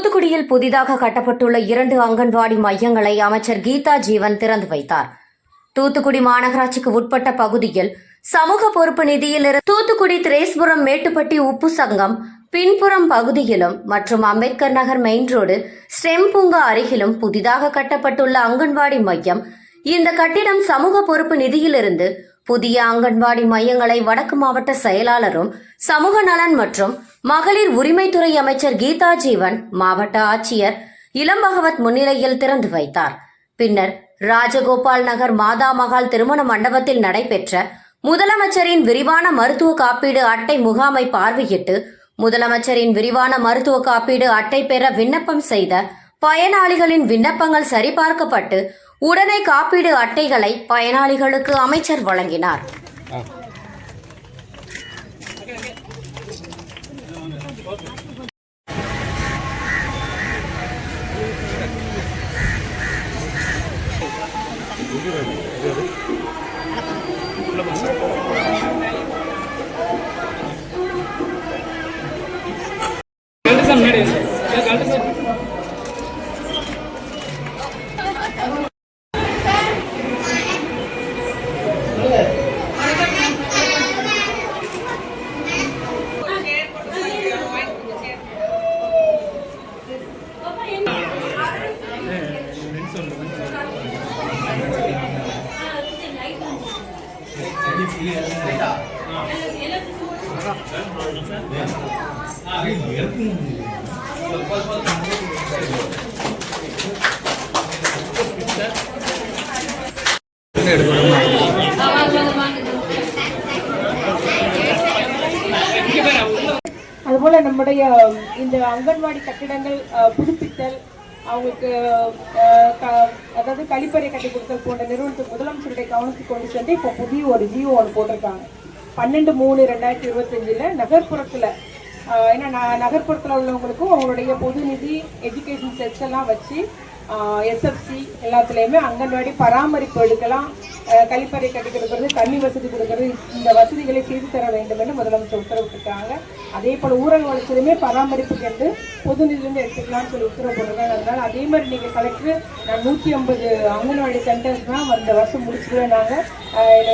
தூத்துக்குடியில் புதிதாக கட்டப்பட்டுள்ள இரண்டு அங்கன்வாடி மையங்களை அமைச்சர் கீதா ஜீவன் திறந்து வைத்தார். தூத்துக்குடி மாநகராட்சிக்கு உட்பட்ட பகுதியில் சமூக பொறுப்பு நிதியிலிருந்து தூத்துக்குடி திரேஸ்புரம் மேட்டுப்பட்டி உப்பு சங்கம் பின்புறம் பகுதியிலும் மற்றும் Ambedkar Nagar main road STEM பூங்கா அருகிலும் புதிதாக கட்டப்பட்டுள்ள அங்கன்வாடி மையம் இந்த கட்டிடம் சமூக பொறுப்பு நிதியிலிருந்து புதிய அங்கன்வாடி மையங்களை வடக்கு மாவட்ட செயலாளரும் சமூக நலன் மற்றும் மகளிர் உரிமைத்துறை அமைச்சர் கீதா ஜீவன் மாவட்ட ஆட்சியர் இளம் பகவத் முன்னிலையில் திறந்து வைத்தார். பின்னர் ராஜகோபால் நகர் மாதா மகால் திருமண மண்டபத்தில் நடைபெற்ற முதலமைச்சரின் விரிவான மருத்துவ காப்பீடு அட்டை முகாமை பார்வையிட்டு முதலமைச்சரின் விரிவான மருத்துவ காப்பீடு அட்டை பெற விண்ணப்பம் செய்த பயனாளிகளின் விண்ணப்பங்கள் சரிபார்க்கப்பட்டு உடனே காப்பீடு அட்டைகளை பயனாளிகளுக்கு அமைச்சர் வழங்கினார். Gracias. அதுபோல நம்முடைய இந்த அங்கன்வாடி கட்டிடங்கள் புதுப்பித்தல் அவங்களுக்கு க- அதாவது கழிப்பறை கட்டி கொடுத்தல் போன்ற நிறுவனத்துக்கு முதலமைச்சருடைய கவனத்துக்கு கொண்டு சென்று இப்போ புதிய ஒரு ஜியோ ஒன்று போட்டிருக்காங்க. பன்னெண்டு மூணு ரெண்டாயிரத்தி இருபத்தஞ்சில் நகர்ப்புறத்தில் ஏன்னா ந- நகர்ப்புறத்தில் உள்ளவங்களுக்கும் அவங்களுடைய பொது நிதி எஜுகேஷன் செட்ஸ் எல்லாம் வச்சு எஸ்எஃப்சி எல்லாத்துலேயுமே அங்கன்வாடி பராமரிப்பு எடுக்கலாம் கழிப்பறை கட்டி கொடுக்கறது தண்ணி வசதி கொடுக்கறது இந்த வசதிகளை செய்து தர வேண்டும் என்று முதலமைச்சர் உத்தரவிட்டிருக்காங்க. அதே போல் ஊரக வளர்ச்சியிலுமே பராமரிப்புக்கு என்று பொது நிதியிலிருந்து எடுத்துக்கலாம்னு சொல்லி உத்தரவு போட்டிருக்காங்க அதனால் அதே மாதிரி நீங்கள் கலெக்டர் நான் நூற்றி ஐம்பது அங்கன்வாடி சென்டர்ஸ் தான் வந்த வருஷம் முடிச்சிடுவேன் நாங்கள்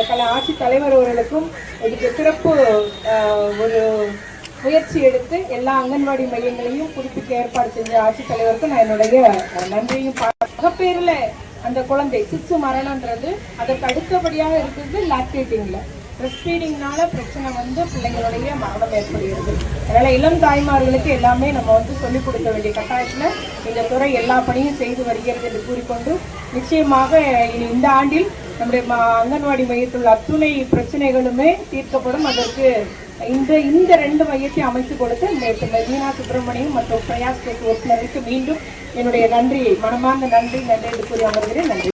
கல ஆட்சி தலைவர் அவர்களுக்கும் இதுக்கு சிறப்பு ஒரு முயற்சி எடுத்து எல்லா அங்கன்வாடி மையங்களையும் புதுப்பிக்க ஏற்பாடு செஞ்ச ஆட்சித்தலைவருக்கு நான் என்னுடைய நன்றியும் பா- அந்த குழந்தை சிசு மரணம்ன்றது அதற்கு அடுத்தபடியாக இருக்கிறது லாக்டேட்டிங்ல பிரஸ்ட் ஃபீடிங்னால பிரச்சனை வந்து பிள்ளைங்களுடைய மரணம் ஏற்படுகிறது. அதனால இளம் தாய்மார்களுக்கு எல்லாமே நம்ம வந்து சொல்லிக் கொடுக்க வேண்டிய கட்டாயத்தில் இந்த துறை எல்லா பணியும் செய்து வருகிறது என்று கூறிக்கொண்டு நிச்சயமாக இனி இந்த ஆண்டில் நம்முடைய அங்கன்வாடி மையத்தில் உள்ள அத்துணை பிரச்சனைகளுமே தீர்க்கப்படும். அதற்கு இந்த இந்த ரெண்டு மையத்தையும் அமைத்து கொடுத்து நேற்று மீனா சுப்பிரமணியம் மற்றும் பிரயாஸ் டெக் உறுப்பினருக்கு மீண்டும் என்னுடைய நன்றி மனமார்ந்த நன்றி நன்றி என்று கூறி அமர்கிறேன். நன்றி.